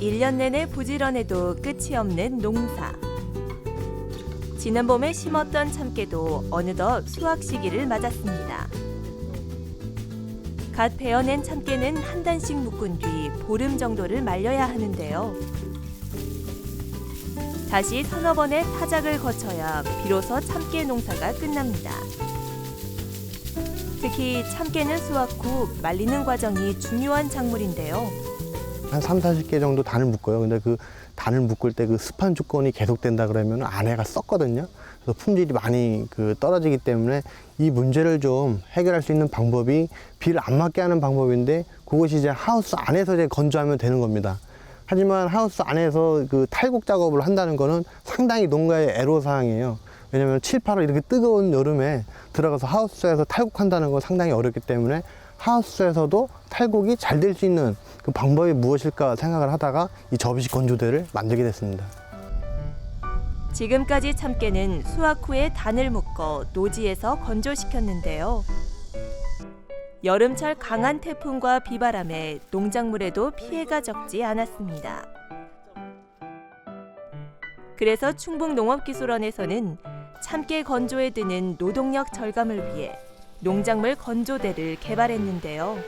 1년 내내 부지런해도 끝이 없는 농사. 지난 봄에 심었던 참깨도 어느덧 수확 시기를 맞았습니다. 갓 베어낸 참깨는 한 단씩 묶은 뒤 보름 정도를 말려야 하는데요. 다시 서너 번의 타작을 거쳐야 비로소 참깨 농사가 끝납니다. 특히 참깨는 수확 후 말리는 과정이 중요한 작물인데요. 한 3, 40개 정도 단을 묶어요. 근데 그 단을 묶을 때 그 습한 조건이 계속된다 그러면 안에가 썩거든요. 그래서 품질이 많이 그 떨어지기 때문에 이 문제를 좀 해결할 수 있는 방법이 비를 안 맞게 하는 방법인데 그것이 이제 하우스 안에서 이제 건조하면 되는 겁니다. 하지만 하우스 안에서 그 탈곡 작업을 한다는 거는 상당히 농가의 애로사항이에요. 왜냐면 7, 8월 이렇게 뜨거운 여름에 들어가서 하우스에서 탈곡한다는 건 상당히 어렵기 때문에 하우스에서도 탈곡이 잘 될 수 있는 그 방법이 무엇일까 생각을 하다가 이 접이식 건조대를 만들게 됐습니다. 지금까지 참깨는 수확 후에 단을 묶어 노지에서 건조시켰는데요. 여름철 강한 태풍과 비바람에 농작물에도 피해가 적지 않았습니다. 그래서 충북농업기술원에서는 참깨 건조에 드는 노동력 절감을 위해 농작물 건조대를 개발했는데요.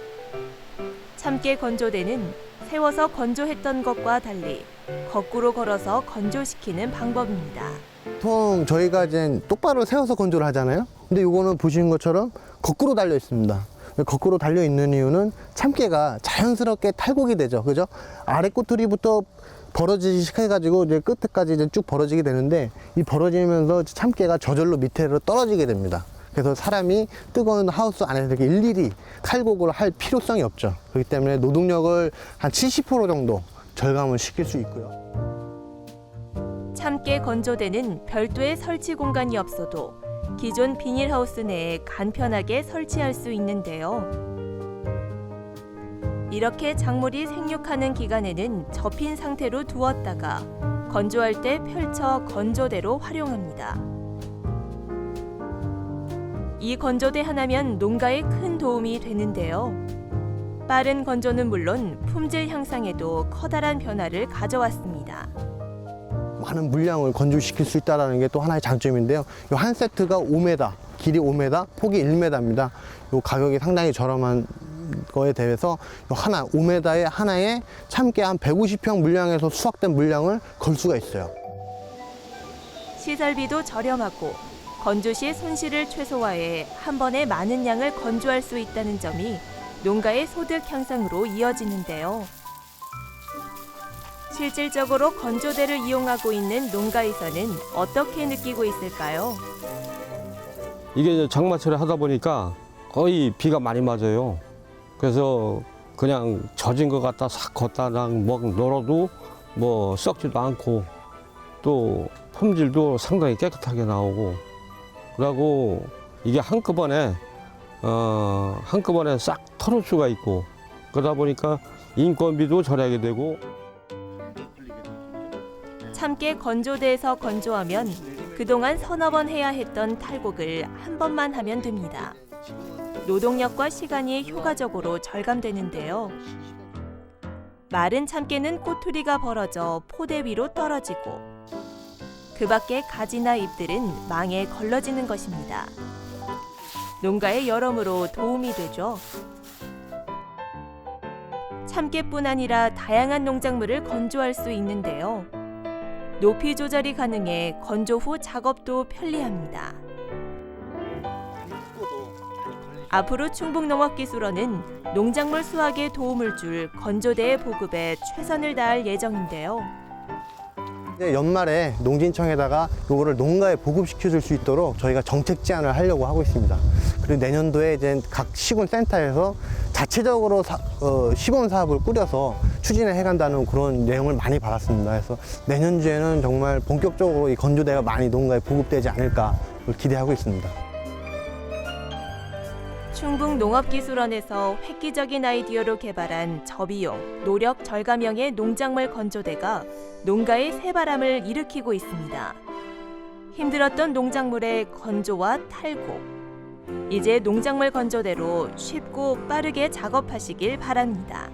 참깨 건조대는 세워서 건조했던 것과 달리 거꾸로 걸어서 건조시키는 방법입니다. 보통 저희가 이제 똑바로 세워서 건조를 하잖아요. 근데 이거는 보시는 것처럼 거꾸로 달려 있습니다. 거꾸로 달려 있는 이유는 참깨가 자연스럽게 탈곡이 되죠. 그죠? 아래 꼬투리부터 벌어지기 시작해가지고 이제 끝까지 이제 쭉 벌어지게 되는데 이 벌어지면서 참깨가 저절로 밑으로 떨어지게 됩니다. 그래서 사람이 뜨거운 하우스 안에서 이렇게 일일이 탈곡을 할 필요성이 없죠. 그렇기 때문에 노동력을 한 70% 정도 절감을 시킬 수 있고요. 참깨 건조대는 별도의 설치 공간이 없어도 기존 비닐하우스 내에 간편하게 설치할 수 있는데요. 이렇게 작물이 생육하는 기간에는 접힌 상태로 두었다가 건조할 때 펼쳐 건조대로 활용합니다. 이 건조대 하나면 농가에 큰 도움이 되는데요. 빠른 건조는 물론 품질 향상에도 커다란 변화를 가져왔습니다. 많은 물량을 건조시킬 수 있다는 게 또 하나의 장점인데요. 이 한 세트가 5m, 길이 5m, 폭이 1m입니다. 이 가격이 상당히 저렴한 거에 대해서 요 하나 5m에 하나에 참깨 한 150평 물량에서 수확된 물량을 걸 수가 있어요. 시설비도 저렴하고 건조 시 손실을 최소화해 한 번에 많은 양을 건조할 수 있다는 점이 농가의 소득 향상으로 이어지는데요. 실질적으로 건조대를 이용하고 있는 농가에서는 어떻게 느끼고 있을까요? 이게 장마철에 하다 보니까 거의 비가 많이 맞아요. 그래서 그냥 젖은 것 갖다 싹 걷다 막 널어도 뭐 썩지도 않고 또 품질도 상당히 깨끗하게 나오고 그러고 이게 한꺼번에 어 한꺼번에 싹 털을 수가 있고 그러다 보니까 인건비도 절약이 되고 참깨 건조대에서 건조하면 그동안 서너 번 해야 했던 탈곡을 한 번만 하면 됩니다. 노동력과 시간이 효과적으로 절감되는데요. 마른 참깨는 꼬투리가 벌어져 포대 위로 떨어지고 그 밖에 가지나 잎들은 망에 걸러지는 것입니다. 농가의 여러모로 도움이 되죠. 참깨뿐 아니라 다양한 농작물을 건조할 수 있는데요. 높이 조절이 가능해 건조 후 작업도 편리합니다. 앞으로 충북농업기술원은 농작물 수확에 도움을 줄 건조대의 보급에 최선을 다할 예정인데요. 이제 연말에 농진청에다가 이거를 농가에 보급시켜 줄 수 있도록 저희가 정책 제안을 하려고 하고 있습니다. 그리고 내년도에 이제 각 시군 센터에서 자체적으로 사- 어, 시범 사업을 꾸려서 추진을 해간다는 그런 내용을 많이 받았습니다. 그래서 내년주에는 정말 본격적으로 이 건조대가 많이 농가에 보급되지 않을까 기대하고 있습니다. 충북 농업기술원에서 획기적인 아이디어로 개발한 저비용, 노력 절감형의 농작물 건조대가 농가의 새바람을 일으키고 있습니다. 힘들었던 농작물의 건조와 탈곡. 이제 농작물 건조대로 쉽고 빠르게 작업하시길 바랍니다.